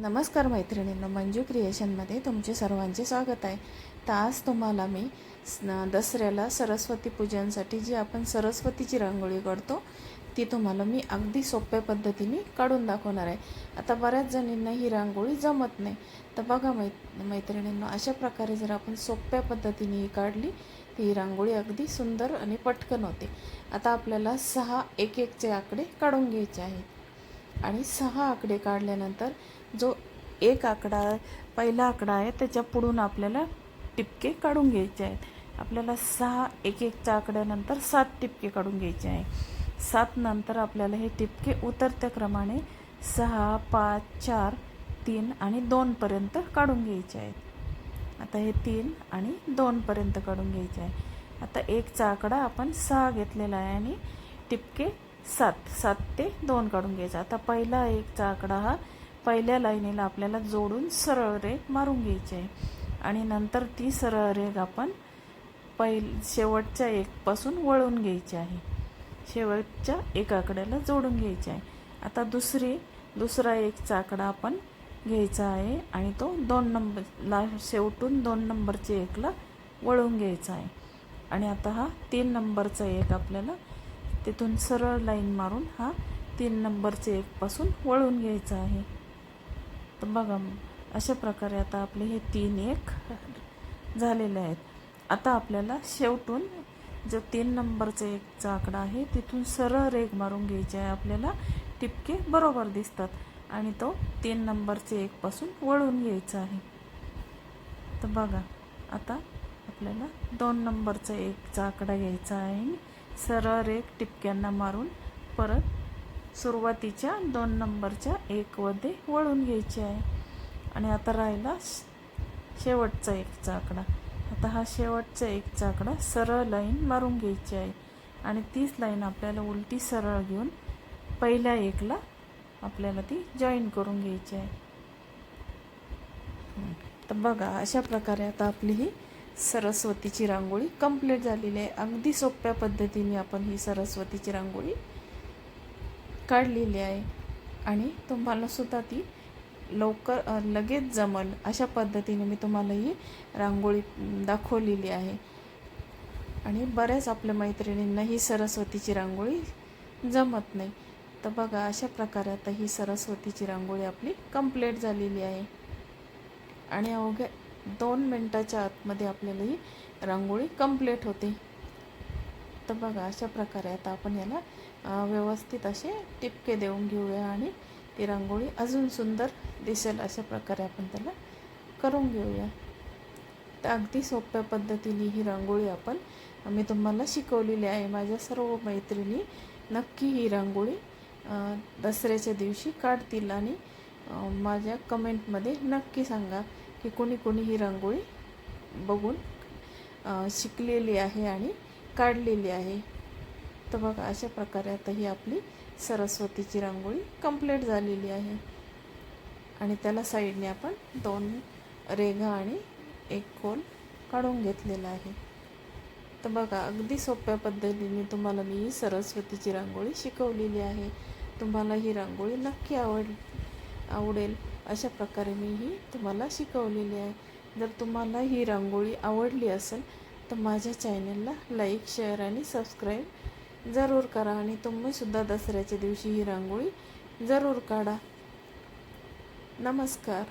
नमस्कार मैत्रिणींनो मंजू क्रिएशनमध्ये तुमचे सर्वांचे स्वागत आहे. तर आज तुम्हाला मी दसऱ्याला सरस्वती पूजनसाठी जी आपण सरस्वतीची रांगोळी काढतो ती तुम्हाला मी अगदी सोप्या पद्धतीने काढून दाखवणार आहे. आता बऱ्याच जणींना ही रांगोळी जमत नाही. तर बघा मै मैत्रिणींनो अशा प्रकारे जर आपण सोप्या पद्धतीने ही काढली ती ही रांगोळी अगदी सुंदर आणि पटकन होते. आता आपल्याला सहा एक एकचे आकडे काढून घ्यायचे आहेत. आणि सहा आकडे काढल्यानंतर जो एक आकडा पहिला आकडा आहे त्याच्या पुढून आपल्याला टिपके काढून घ्यायचे आहेत. आपल्याला सहा एक एकच्या आकड्यानंतर सात टिपके काढून घ्यायचे आहे सात नंतर आपल्याला हे टिपके उतरत्या क्रमाने सहा पाच चार तीन आणि दोनपर्यंत काढून घ्यायचे आहेत. आता हे तीन आणि दोनपर्यंत काढून घ्यायचे आहे आता एकचा आकडा आपण सहा घेतलेला आहे आणि टिपके सात सात ते दोन काढून घ्यायचा. आता पहिला एकचा आकडा हा पहिल्या लाईनीला आपल्याला जोडून सरळ रेघ मारून घ्यायची. आहे आणि नंतर ती सरळ रेघ आपण पहिल शेवटच्या एकपासून वळून घ्यायची आहे. शेवटच्या एक आकड्याला जोडून घ्यायची आहे. आता दुसरी दुसरा एकचा आकडा आपण घ्यायचा आहे आणि तो दोन नंबरला शेवटून दोन नंबरचे एकला वळून घ्यायचा आहे. आणि आता हा तीन नंबरचा एक आपल्याला तिथून सरळ लाईन मारून हा तीन नंबरचे एकपासून वळून घ्यायचा आहे. तर बघा मग अशा प्रकारे आता आपले हे तीन एक झालेले आहेत. आता आपल्याला शेवटून जो तीन नंबरचा एकचा आकडा आहे तिथून सरळ रेग मारून घ्यायची आहे आपल्याला. टिपके बरोबर दिसतात आणि तो तीन नंबरचे एकपासून वळून घ्यायचा आहे. तर बघा आता आपल्याला दोन नंबरचा एकचा आकडा घ्यायचा आहे. सरळ रेख टिपक्यांना मारून परत सुरुवातीच्या दोन नंबरच्या एकमध्ये वळून घ्यायचे आहे. आणि आता राहिला श- शेवटचा एकचा आकडा आता हा शेवटचा एकचा आकडा सरळ लाईन मारून घ्यायची आहे. आणि तीच लाईन आपल्याला उलटी सरळ घेऊन पहिल्या एकला आपल्याला ती जॉईन करून घ्यायची आहे. तर बघा अशा प्रकारे आता आपली ही सरस्वतीची रांगोळी कंप्लीट झालेली आहे. अगदी सोप्या पद्धतीने आपण ही सरस्वतीची रांगोळी काढलेली आहे. आणि तुम्हालासुद्धा ती लवकर लगेच जमल अशा पद्धतीने मी तुम्हाला ही रांगोळी दाखवलेली आहे. आणि बऱ्याच आपल्या मैत्रिणींना ही सरस्वतीची रांगोळी जमत नाही. तर बघा अशा प्रकारे आता ही सरस्वतीची रांगोळी आपली कंप्लीट झालेली आहे. आणि अवघ्या दोन मिनटाच्या आतमध्ये आपल्याला ही रांगोळी कंप्लीट होते. तर बघा अशा प्रकारे आता आपण याला व्यवस्थित असे टिपके देऊन घेऊया आणि ती रांगोळी अजून सुंदर दिसेल अशा प्रकारे आपण त्याला करून घेऊया. तर अगदी सोप्या पद्धतीने ही रांगोळी आपण मी तुम्हाला शिकवलेली आहे. माझ्या सर्व मैत्रिणी नक्की ही रांगोळी दसऱ्याच्या दिवशी काढतील आणि माझ्या कमेंटमध्ये नक्की सांगा. की कोणी कोणी ही रांगोळी बघून शिकलेली आहे आणि काढलेली आहे. तर बघा अशा प्रकारे आता ही आपली सरस्वतीची रांगोळी कंप्लीट झालेली आहे. आणि त्याला साईडने आपण दोन रेघा आणि एक खोल काढून घेतलेला आहे. तर बघा अगदी सोप्या पद्धतीने तुम्हाला मी ही सरस्वतीची रांगोळी शिकवलेली आहे. तुम्हाला ही रांगोळी नक्की आवड आवडेल. अशा प्रकारे मी ही तुम्हाला शिकवलेली आहे. जर तुम्हाला ही रांगोळी आवडली असेल तर माझ्या चॅनलला लाईक शेअर आणि सबस्क्राईब जरूर करा आणि तुम्हीसुद्धा दसऱ्याच्या दिवशी ही रांगोळी जरूर काढा. नमस्कार.